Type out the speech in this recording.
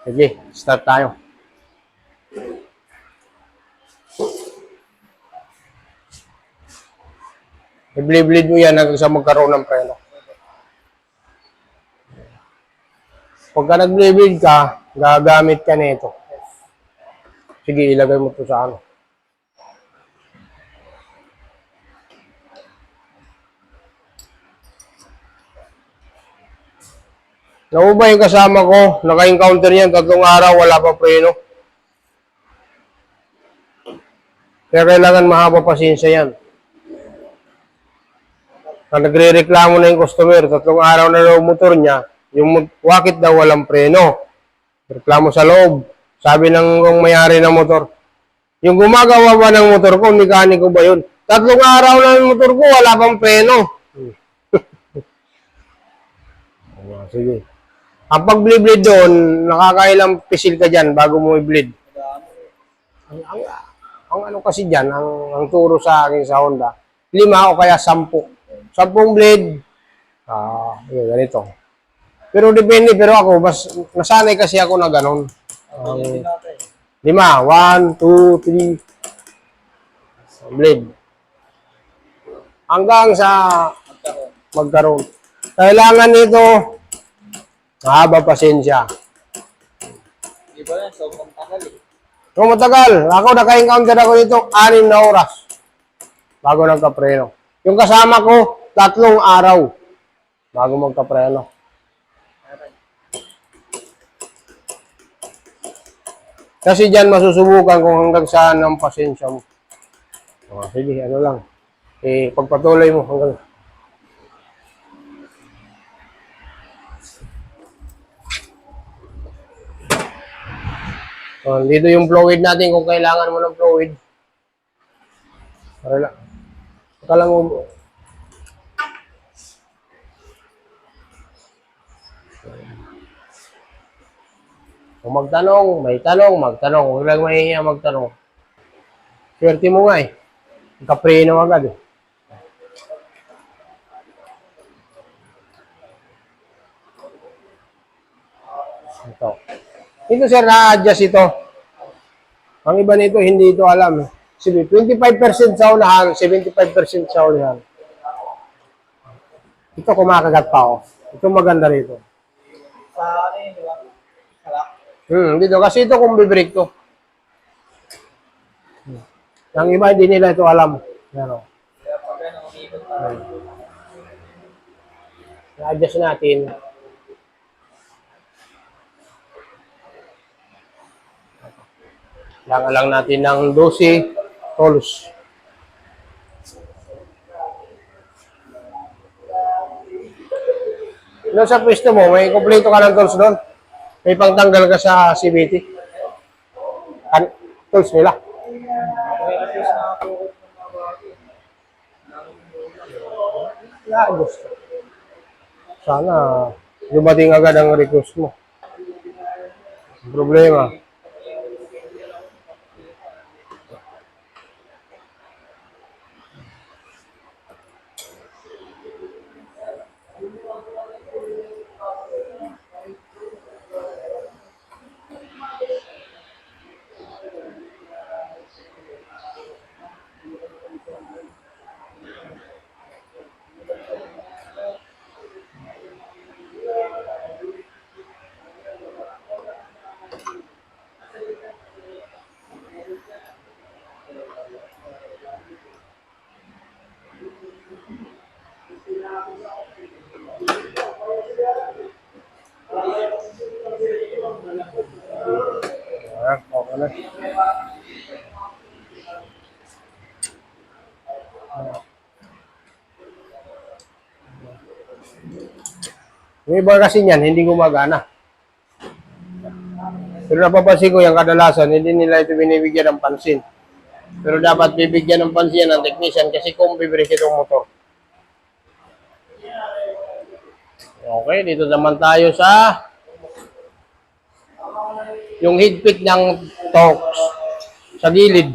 Sige, start tayo. I-bleed mo yan hanggang sa magkaroon ng preno. Pagka nag-bleed ka, gagamit ka nito. Sige, ilagay mo to sa ano. Nauba yung kasama ko, naka-encounter yan, tatlong araw, wala pa preno. Kaya kailangan mahaba pasensya yan. Na nagre-reklamo na yung customer, tatlong araw na daw motor niya, yung wakit daw walang preno. Reklamo sa loob. Sabi ng kung mayari ng motor, yung gumagawa ba ng motor ko, mekaniko ba yun? Tatlong araw na yung motor ko, wala pang preno. Sige. Ang pag-bleed doon, nakakailang pisil ka dyan bago mo i-bleed. Ang, ang, ang ano kasi dyan, ang, ang turo sa akin sa Honda, lima o kaya sampu. Sampung blade, ah, yun, ganito. Pero depende, pero ako, mas, nasanay kasi ako na ganon. Ang lima, one, two, three, blade. Hanggang sa magkaroon. Kailangan nito, mahaba pasensya. Di ba yan? Sobrang tagal eh. Kung matagal, ako naka-encounter ako nito, anim na oras bago nagkapreno. Yung kasama ko, tatlong araw bago magkapreno. Kasi dyan masusubukan kung hanggang saan ang pasensya mo. Oh, sige, ano lang. Eh, pagpatuloy mo hanggang... So, dito yung fluid natin kung kailangan mo ng fluid. Para lang. Saka lang mo. Kung magtanong, may tanong, magtanong. Huwag lang mahihiya magtanong. Swerte mo nga eh. Kapreno agad eh. Ito. Ito sir, na-adjust ito. Ang iba nito, hindi ito alam. eh. Sige, 25% sa unahan, 75% sa unahan. Ito kumakagat pa oh. Ito maganda rito. Sa. Hmm, dito. Kasi ito kung bibreak to. Hmm. Ang iba, hindi nila ito alam. Umibot pa. Na-adjust natin. Kailangan lang natin ng 12 tools. Doon sa pwesto mo, may kompleto ka ng tools doon. May pangtanggal ka sa CBT. An tools nila. Naayos ka. Sana dumating agad ang request mo. Problema. Na. Yung iba kasi niyan, hindi gumagana. Pero napapansin ko yung kadalasan, hindi nila ito binibigyan ng pansin. Pero dapat bibigyan ng pansin ng technician kasi kung bibreak itong motor. Okay, dito naman tayo sa yung headpick ng Torx sa gilid.